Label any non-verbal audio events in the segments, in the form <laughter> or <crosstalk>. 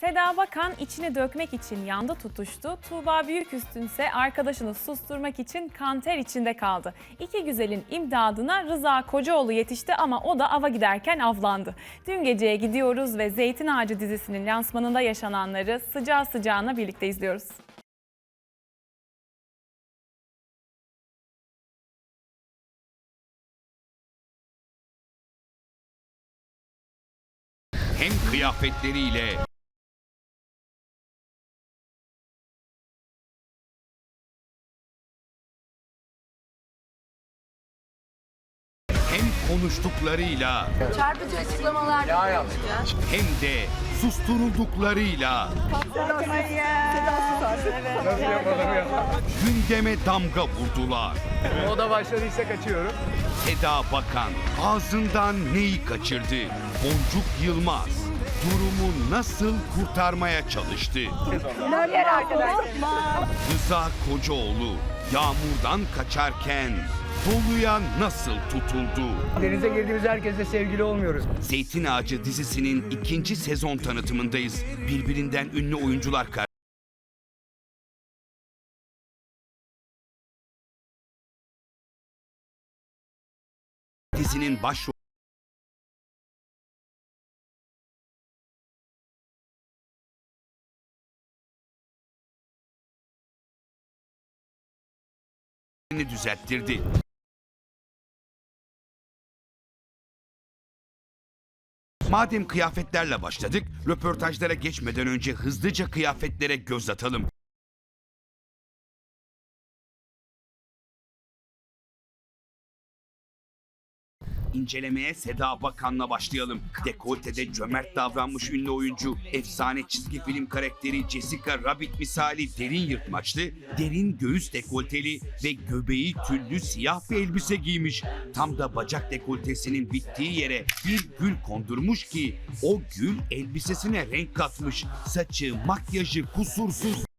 Seda Bakan içini dökmek için yanda tutuştu. Tuğba Büyüküstün ise arkadaşını susturmak için kanter içinde kaldı. İki güzelin imdadına Rıza Kocaoğlu yetişti ama o da ava giderken avlandı. Dün geceye gidiyoruz ve Zeytin Ağacı dizisinin lansmanında yaşananları sıcağı sıcağına birlikte izliyoruz. hem kıyafetleriyle konuştuklarıyla Çarpıcı açıklamalar hem de susturulduklarıyla gündeme damga vurdular. O da başladıysa kaçıyorum. Seda Bakan ağzından neyi kaçırdı? Boncuk Yılmaz durumu nasıl kurtarmaya çalıştı? Rıza Kocaoğlu yağmurdan kaçarken doluya nasıl tutuldu? Denize girdiğimiz herkesle sevgili olmuyoruz. Zeytin Ağacı dizisinin ikinci sezon tanıtımındayız. Birbirinden ünlü oyuncular kar- Dizinin başrol düzelttirdi. Madem kıyafetlerle başladık, röportajlara geçmeden önce hızlıca kıyafetlere göz atalım. İncelemeye Seda Bakan'la başlayalım. Dekoltede cömert davranmış ünlü oyuncu, efsane çizgi film karakteri Jessica Rabbit misali derin yırtmaçlı, derin göğüs dekolteli ve göbeği tüllü siyah bir elbise giymiş. Tam da bacak dekoltesinin bittiği yere bir gül kondurmuş ki o gül elbisesine renk katmış. Saçı, makyajı kusursuz.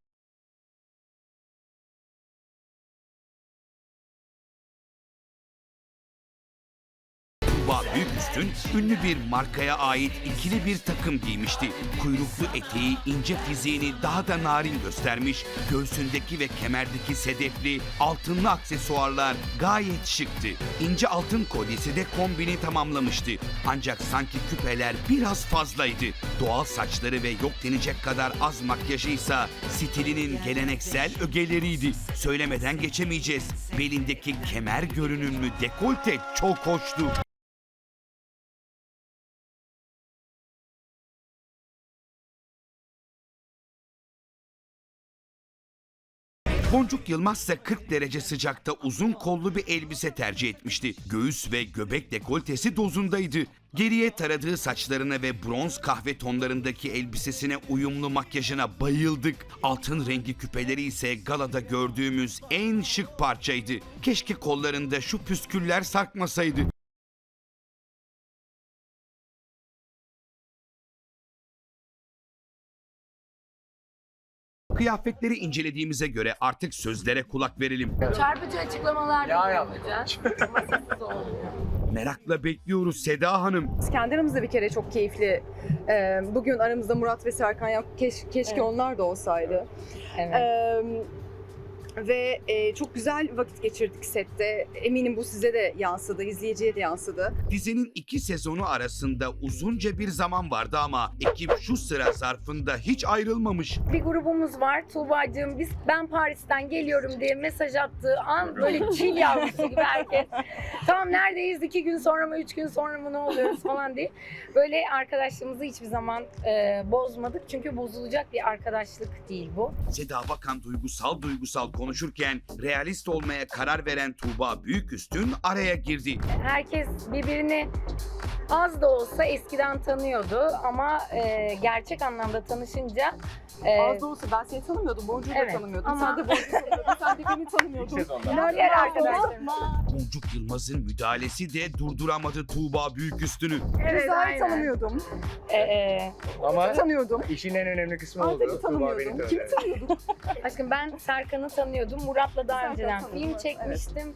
Büyüküstün ünlü bir markaya ait ikili bir takım giymişti. Kuyruklu eteği ince fiziğini daha da narin göstermiş, göğsündeki ve kemerdeki sedefli altınlı aksesuarlar gayet şıktı. İnce altın kolyesi de kombini tamamlamıştı. Ancak sanki küpeler biraz fazlaydı. Doğal saçları ve yok denecek kadar az makyajıysa stilinin geleneksel ögeleriydi. Söylemeden geçemeyeceğiz. Belindeki kemer görünümlü dekolte çok hoştu. Boncuk Yılmaz ise 40 derece sıcakta uzun kollu bir elbise tercih etmişti. Göğüs ve göbek dekoltesi dozundaydı. Geriye taradığı saçlarına ve bronz kahve tonlarındaki elbisesine uyumlu makyajına bayıldık. Altın rengi küpeleri ise galada gördüğümüz en şık parçaydı. Keşke kollarında şu püsküller sarkmasaydı. Kıyafetleri incelediğimize göre artık sözlere kulak verelim. Çarpıcı açıklamalar Ya yapacağız. Masasız olmuyor. Merakla bekliyoruz Seda Hanım. Biz kendi aramızda bir kere çok keyifli. Ee, Bugün aramızda Murat ve Serkan yok. Keş- keşke Evet. onlar da olsaydı. Evet. Ee, Ve e, çok güzel vakit geçirdik sette. Eminim bu size de yansıdı, izleyiciye de yansıdı. Dizinin iki sezonu arasında uzunca bir zaman vardı ama ekip şu sıra zarfında hiç ayrılmamış. bir grubumuz var. Tuğba'cığım biz ben Paris'ten geliyorum diye mesaj attığı an böyle çil yavrusu gibi herkes. tamam neredeyiz? iki gün sonra mı? Üç gün sonra mı? Ne oluyoruz falan diye. Böyle arkadaşlığımızı hiçbir zaman e, bozmadık. Çünkü bozulacak bir arkadaşlık değil bu. Seda Bakan duygusal duygusal konuşurken realist olmaya karar veren Tuğba Büyüküstün araya girdi. Herkes birbirini az da olsa eskiden tanıyordu ama e, gerçek anlamda tanışınca e, Az da olsa ben seni tanımıyordum, Boncuğu Evet, da tanımıyordum. ama- Sen de Boncuğu tanımıyordun, sen de beni tanımıyordun. diğer arkadaşlarım. Boncuk Yılmaz'ın müdahalesi de durduramadı Tuğba Büyüküstünü. Evet, Rıza'yı aynen. tanımıyordum, E, e, Ama tanıyordum. işin en önemli kısmı oldu. Aytekin Tuğba beni tanımıyordum. tanıdı. Kimi tanıyordun? Aşkım ben Serkan'ı tanıyordum. Murat'la daha Serkan önceden tanıdım, film evet. çekmiştim.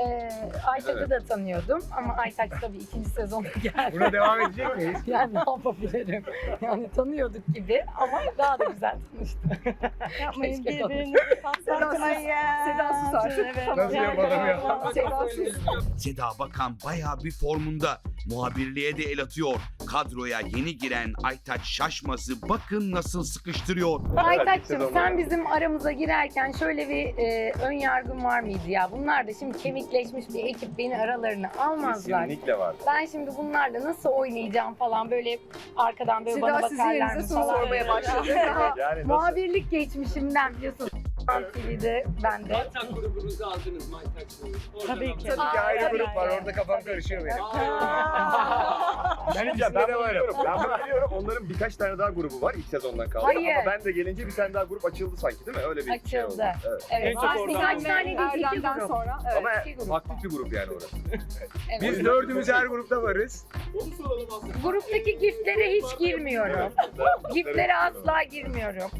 Ee, Aytak'ı da tanıyordum ama Aytak tabii ikinci sezonda <laughs> geldi. Güzel. Buna devam edecek miyiz? <laughs> Yani ne yapabilirim? Yani tanıyorduk gibi ama daha da güzel tanıştık. Yapmayın Keşke birbirinizi patlatmayın. Seda susar. Evet. Nasıl yapalım ya? Seda Bakan bayağı bir formunda. Muhabirliğe de el atıyor. Kadroya yeni giren Aytaç Şaşmaz'ı bakın nasıl sıkıştırıyor. Aytaç'cığım sen bizim aramıza girerken şöyle bir e, ön yargın var mıydı ya? Bunlar da şimdi kemikleşmiş bir ekip beni aralarına almazlar. Kesinlikle var. Ben şimdi bunlarla nasıl oynayacağım falan böyle arkadan böyle bana Seda sizin bakarlar mı yerinize soru falan. sormaya başladı. Daha <laughs> Yani nasıl? Muhabirlik geçmişimden biliyorsun. TV'de ben de. Tabii ki. Tabii ki ayrı grup var. Orada kafam karışıyor benim. <laughs> Ben Ya ben de varım. Ben bunu biliyorum. Onların birkaç tane daha grubu var ilk sezondan kaldı. Hayır. Ama ben de gelince bir tane daha grup açıldı sanki değil mi? Öyle bir şey oldu. Açıldı. Evet. Evet. çok Var, oradan Birkaç oldu. tane değil iki grup. sonra. Evet. Ama aktif bir grup yani orası. <laughs> Evet. Biz dördümüz her grupta varız. Gruptaki giftlere hiç girmiyorum. Giftlere asla girmiyorum.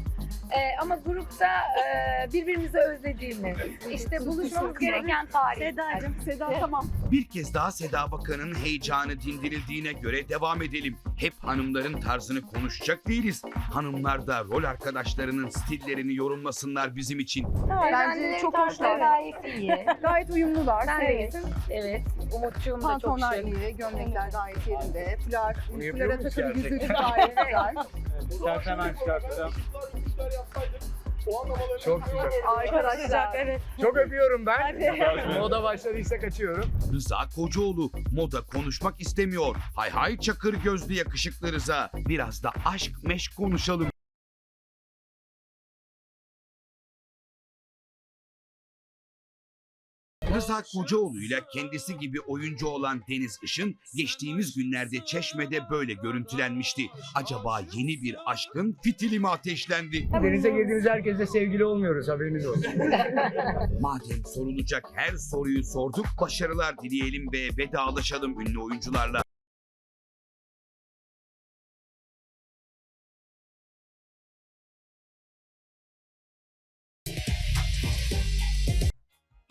Ee, ama grupta e, birbirimizi özlediğimiz, işte buluşmamız gereken tarih. Sedacığım. Seda tamam. Bir kez daha Seda Bakan'ın heyecanı dindirildiğine göre devam edelim. Hep hanımların tarzını konuşacak değiliz. Hanımlar da rol arkadaşlarının stillerini yorumlasınlar bizim için. Bence çok hoşlar. Gayet iyi. <laughs> Gayet uyumlular. Ben Evet. de evet. Umutçuğum da çok Pantolonlar şık. iyi, gömlekler gayet yerinde. Fular, fulara takılı yüzük gayet güzel. Çıkart hemen çıkartacağım. Çok güzel. Çok Arkadaşlar. sıcak evet. Çok öpüyorum ben. Hadi. Moda başladıysa kaçıyorum. Rıza Kocaoğlu moda konuşmak istemiyor. Hay hay çakır gözlü yakışıklı Rıza. Biraz da aşk meşk konuşalım. Rıza Kocaoğlu ile kendisi gibi oyuncu olan Deniz Işın geçtiğimiz günlerde Çeşme'de böyle görüntülenmişti. Acaba yeni bir aşkın fitili mi ateşlendi? Denize girdiğimiz herkesle sevgili olmuyoruz haberiniz olsun. <laughs> Madem sorulacak her soruyu sorduk, başarılar dileyelim ve vedalaşalım ünlü oyuncularla.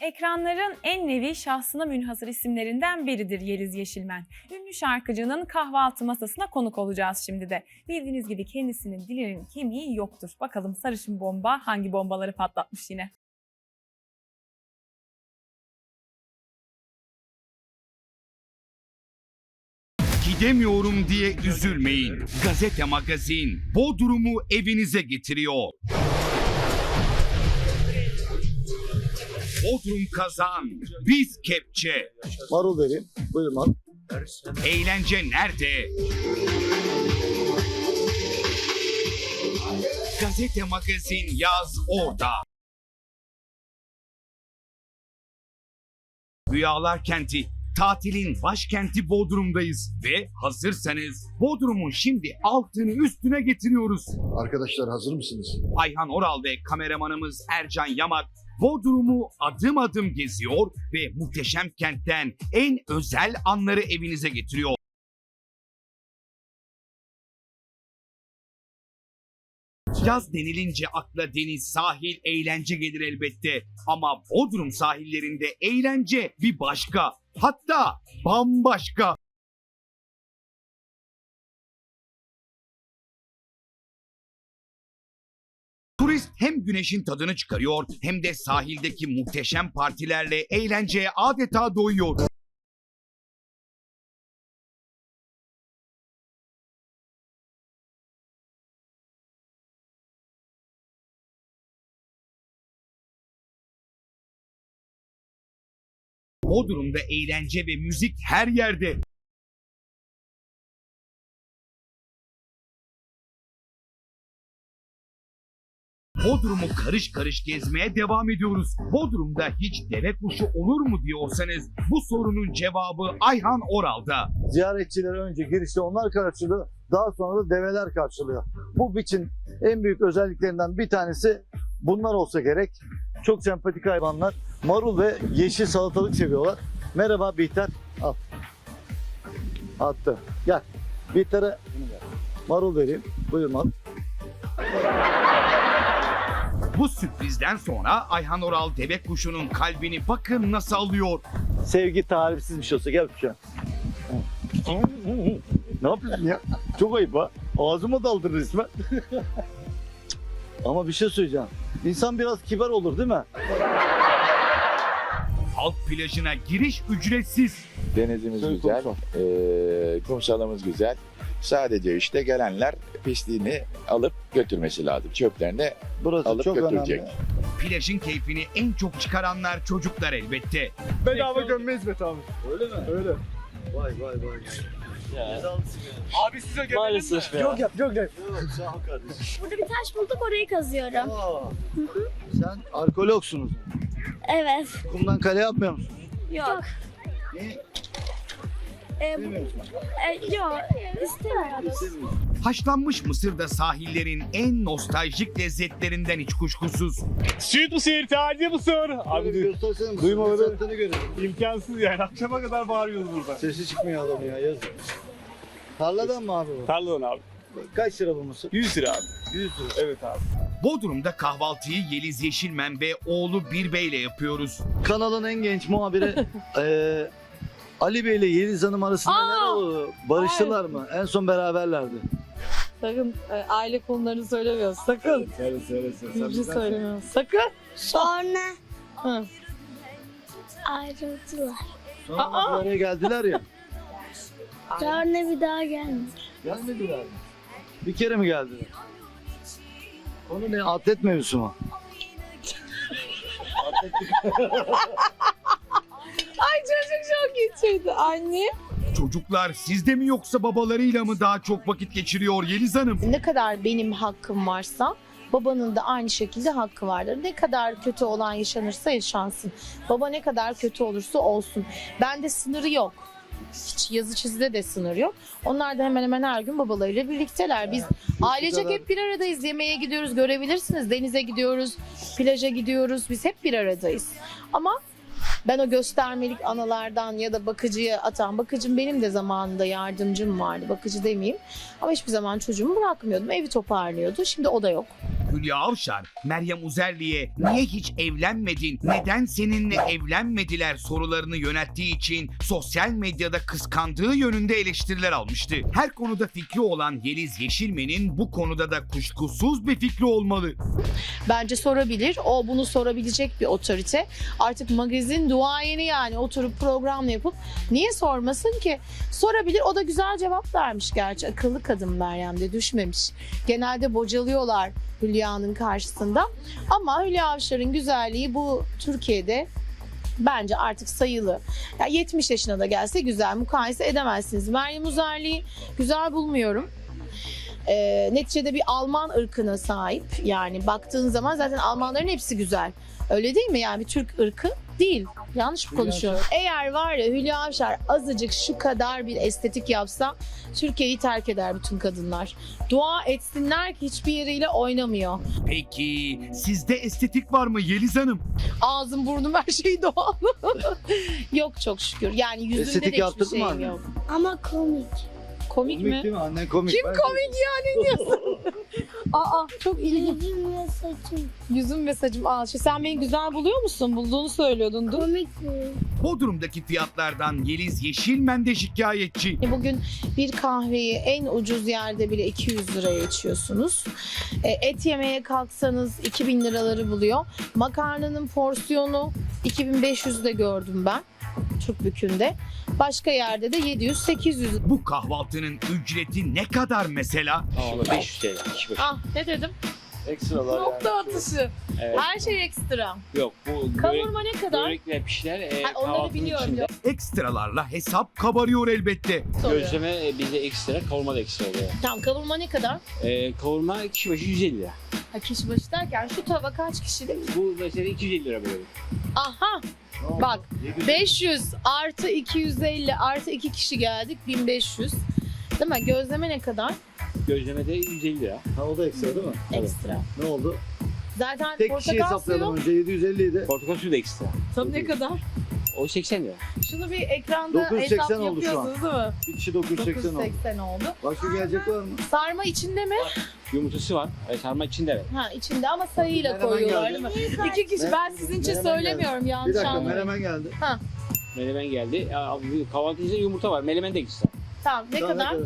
Ekranların en nevi şahsına münhasır isimlerinden biridir Yeliz Yeşilmen. Ünlü şarkıcının kahvaltı masasına konuk olacağız şimdi de. Bildiğiniz gibi kendisinin dilinin kemiği yoktur. Bakalım sarışın bomba hangi bombaları patlatmış yine. Gidemiyorum diye üzülmeyin. Gazete Magazin Bodrum'u evinize getiriyor. Bodrum kazan, biz kepçe. Marul vereyim. Buyurun marul. Eğlence nerede? Gazete Magazin yaz orada. Rüyalar kenti, tatilin başkenti Bodrum'dayız ve hazırsanız Bodrum'un şimdi altını üstüne getiriyoruz. Arkadaşlar hazır mısınız? Ayhan Oral ve kameramanımız Ercan Yamak Bodrum'u adım adım geziyor ve muhteşem kentten en özel anları evinize getiriyor. Yaz denilince akla deniz, sahil, eğlence gelir elbette. Ama Bodrum sahillerinde eğlence bir başka. Hatta bambaşka. Turist hem güneşin tadını çıkarıyor hem de sahildeki muhteşem partilerle eğlenceye adeta doyuyor. Bodrum'da eğlence ve müzik her yerde. Bodrum'u karış karış gezmeye devam ediyoruz. Bodrum'da hiç deve kuşu olur mu diyorsanız bu sorunun cevabı Ayhan Oral'da. Ziyaretçileri önce girişte onlar karşılıyor. Daha sonra da develer karşılıyor. Bu biçin en büyük özelliklerinden bir tanesi bunlar olsa gerek. Çok sempatik hayvanlar. Marul ve yeşil salatalık seviyorlar. Merhaba Bihter. Al. Attı. Gel. Bihter'e marul vereyim. Buyur marul. Bu sürprizden sonra Ayhan Oral deve kuşunun kalbini bakın nasıl alıyor. Sevgi tarifsiz bir şey olsa gel an. ne yapıyorsun ya? Çok ayıp ha. Ağzıma daldın resmen. Ama bir şey söyleyeceğim. İnsan biraz kibar olur değil mi? Halk plajına giriş ücretsiz. Denizimiz güzel, eee, kumsalımız güzel. Sadece işte gelenler pisliğini alıp götürmesi lazım. Çöplerini Burası alıp çok götürecek. önemli. Plajın keyfini en çok çıkaranlar çocuklar elbette. Bedava gömme hizmet abi. Öyle mi? Öyle. Vay vay vay. Abi size gömelim Maalesef mi? ya. Yok yap, yok yap. Yok, sağ ol kardeşim. Burada bir taş bulduk orayı kazıyorum. Aa, sen arkeologsunuz. Evet. Kumdan kale yapmıyor musun? Yok. Niye? E, e, yok. Sevmiyorum. Haşlanmış mısır da sahillerin en nostaljik lezzetlerinden hiç kuşkusuz. Süt mısır, taze mısır. Abi Abi duy- göstersene? Duymadı. Ne sattığını görelim. imkansız yani. Akşama kadar bağırıyoruz burada. Sesi çıkmıyor adamın ya yazık. Tarladan mı abi bu? Tarladan abi. Kaç lira bu mısır? 100 lira abi. 100 lira. Evet abi. Bodrum'da kahvaltıyı Yeliz Yeşilmen ve oğlu Bir Bey'le yapıyoruz. Kanalın en genç muhabiri eee <laughs> Ali Bey ile Yeliz Hanım arasında neler oldu? Barıştılar mı? En son beraberlerdi. Sakın e, aile konularını söylemiyoruz. Sakın. Söyle söyle söyle. Hiçbir şey söylemiyoruz. Sakın. Sonra Hı. ayrıldılar. Sonra Aa! bir araya geldiler ya. Sonra bir daha gelmedi. Gelmediler mi? Bir kere mi geldiler? Konu ne? Atlet mevzusu mu? Ay geçirdi. Anne. Çocuklar sizde mi yoksa babalarıyla mı daha çok vakit geçiriyor Yeliz Hanım? Ne kadar benim hakkım varsa babanın da aynı şekilde hakkı vardır. Ne kadar kötü olan yaşanırsa yaşansın. Baba ne kadar kötü olursa olsun. Bende sınırı yok. Hiç yazı çizide de sınır yok. Onlar da hemen hemen her gün babalarıyla birlikteler. Biz ailecek hep bir aradayız. Yemeğe gidiyoruz, görebilirsiniz. Denize gidiyoruz, plaja gidiyoruz. Biz hep bir aradayız. Ama ben o göstermelik analardan ya da bakıcıya atan, bakıcım benim de zamanında yardımcım vardı. Bakıcı demeyeyim. Ama hiçbir zaman çocuğumu bırakmıyordum. Evi toparlıyordu. Şimdi o da yok. Hülya Avşar, Meryem Uzerli'ye niye hiç evlenmedin, neden seninle evlenmediler sorularını yönelttiği için sosyal medyada kıskandığı yönünde eleştiriler almıştı. Her konuda fikri olan Yeliz Yeşilmen'in bu konuda da kuşkusuz bir fikri olmalı. Bence sorabilir. O bunu sorabilecek bir otorite. Artık magazin duayeni yani oturup program yapıp niye sormasın ki? Sorabilir. O da güzel cevap vermiş gerçi. Akıllı kadın Meryem de düşmemiş. Genelde bocalıyorlar Hülya'nın karşısında. Ama Hülya Avşar'ın güzelliği bu Türkiye'de bence artık sayılı. Ya 70 yaşına da gelse güzel mukayese edemezsiniz. Meryem Uzerli'yi güzel bulmuyorum. Ee, neticede bir Alman ırkına sahip. Yani baktığın zaman zaten Almanların hepsi güzel. Öyle değil mi? Yani bir Türk ırkı değil. Yanlış mı konuşuyorum? Eğer var ya Hülya Avşar azıcık şu kadar bir estetik yapsa Türkiye'yi terk eder bütün kadınlar. Dua etsinler ki hiçbir yeriyle oynamıyor. Peki sizde estetik var mı Yeliz Hanım? Ağzım burnum her şey doğal. <laughs> yok çok şükür. Yani yüzümde Estetik de hiçbir yaptırdın mı şeyim anne? yok. Ama komik. Komik, mi? değil mi? Annen komik. Kim Ben- komik ya ne diyorsun? <laughs> Aa çok ilginç. Yüzüm ve saçım. Yüzüm ve saçım al. Şey, sen beni güzel buluyor musun? Bulduğunu söylüyordun. Dur. Komik mi? Bodrum'daki fiyatlardan Yeliz Yeşilmen de şikayetçi. Bugün bir kahveyi en ucuz yerde bile 200 liraya içiyorsunuz. E, Et yemeye kalksanız 2000 liraları buluyor. Makarnanın porsiyonu 2500 de gördüm ben. Türkbükü'nde. Başka yerde de 700-800. Bu kahvaltının ücreti ne kadar mesela? 500 TL. kişi başı. Ah ne dedim? Ekstralar yani. Nokta atışı. Evet. Her şey ekstra. Yok bu börek, Kavurma ne kadar? börekler pişler. E, Ha, onları kahvaltının biliyorum. içinde. Ekstralarla hesap kabarıyor elbette. Soruyor. Gözleme e, bizde ekstra, kavurma da ekstra oluyor. Tamam kavurma ne kadar? E, kavurma kişi başı 150 lira. Ha, kişi başı derken şu tava kaç kişilik? Bu mesela 250 lira böyle. Aha? Bak, Yedi- 500 artı 250 artı 2 kişi geldik 1500. Değil mi? Gözleme ne kadar? Gözleme de 150 lira. Ha o da ekstra değil mi? Evet. Ekstra. Ne oldu? Zaten Tek kişiyi portakal suyu önce 750 idi. Portakal suyu da ekstra. tabii ne kadar? O 80 lira. Şunu bir ekranda 980 hesap oldu şu an. yapıyorsunuz değil mi? Bir kişi 980 oldu. 980 oldu. Başka gelecek var mı? Sarma içinde mi? Yumurtası var. E, sarma içinde evet. Ha içinde ama sayıyla Menemen koyuyorlar geldi. değil mi? İki kişi ben sizin için Menemen geldi. söylemiyorum Bir yanlış dakika anlamayın. menemen geldi. Melemen geldi. Ya, kahvaltı içinde yumurta var. Melemen de ekstra. Tamam ne Daha kadar?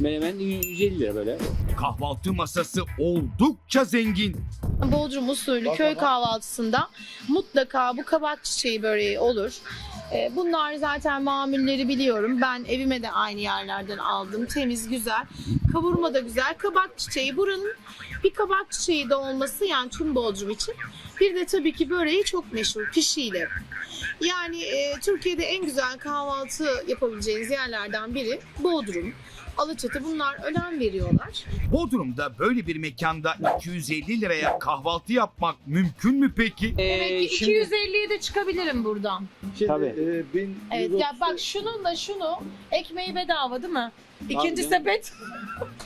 Menemen 150 lira böyle. Kahvaltı masası oldukça zengin. Bodrum usulü köy kahvaltısında mutlaka bu kabak çiçeği böreği olur. Ee, Bunlar zaten mamulleri biliyorum. Ben evime de aynı yerlerden aldım. Temiz, güzel. Kavurma da güzel. Kabak çiçeği buranın bir kabak çiçeği de olması yani tüm Bodrum için. Bir de tabii ki böreği çok meşhur pişiyle. Yani e, Türkiye'de en güzel kahvaltı yapabileceğiniz yerlerden biri Bodrum. Alaçatı bunlar önem veriyorlar. Bodrum'da böyle bir mekanda 250 liraya kahvaltı yapmak mümkün mü peki? Demek Ee, ki şimdi 250'ye de çıkabilirim buradan. Şimdi Tabii. e, bin, Evet yüz ya otuz- bak şunun da şunu ekmeği bedava değil mi? İkinci canım. sepet.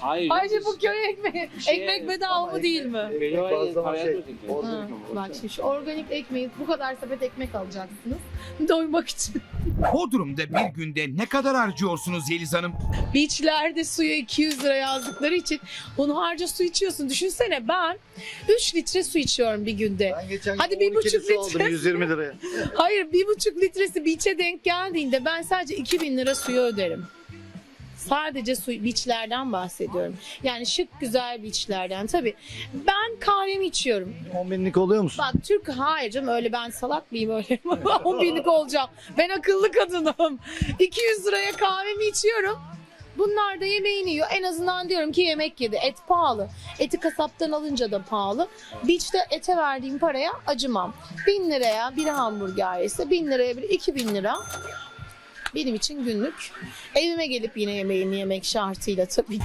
hayır. Ayrıca bu köy ekmeği. Şey- Ekmek bedava mı değil mi? Bedava değil, Bazlama paraya şey, organik bak şimdi şu organik ekmeği bu kadar sepet ekmek alacaksınız. <laughs> Doymak için. Bodrum'da bir günde ne kadar harcıyorsunuz Yeliz Hanım? Beachlerde suya 200 lira yazdıkları için hunharca su içiyorsun. Düşünsene ben 3 litre su içiyorum bir günde. Ben geçen Hadi gün bir 12 buçuk litre aldım litre. <laughs> 120 liraya. Hayır bir buçuk litresi beach'e denk geldiğinde ben sadece 2000 lira suyu öderim. Sadece su, beachlerden bahsediyorum. Yani şık güzel beachlerden. Tabii ben kahvemi içiyorum. 10 binlik oluyor musun? Bak Türk hayır canım öyle ben salak mıyım öyle 10 <laughs> binlik olacağım. Ben akıllı kadınım. <laughs> 200 liraya kahvemi içiyorum. Bunlar da yemeğini yiyor. En azından diyorum ki yemek yedi. Et pahalı. Eti kasaptan alınca da pahalı. Beach'te ete verdiğim paraya acımam. 1000 liraya bir hamburger ise 1000 liraya bir 2000 lira. Benim için günlük. Evime gelip yine yemeğini yemek şartıyla tabii.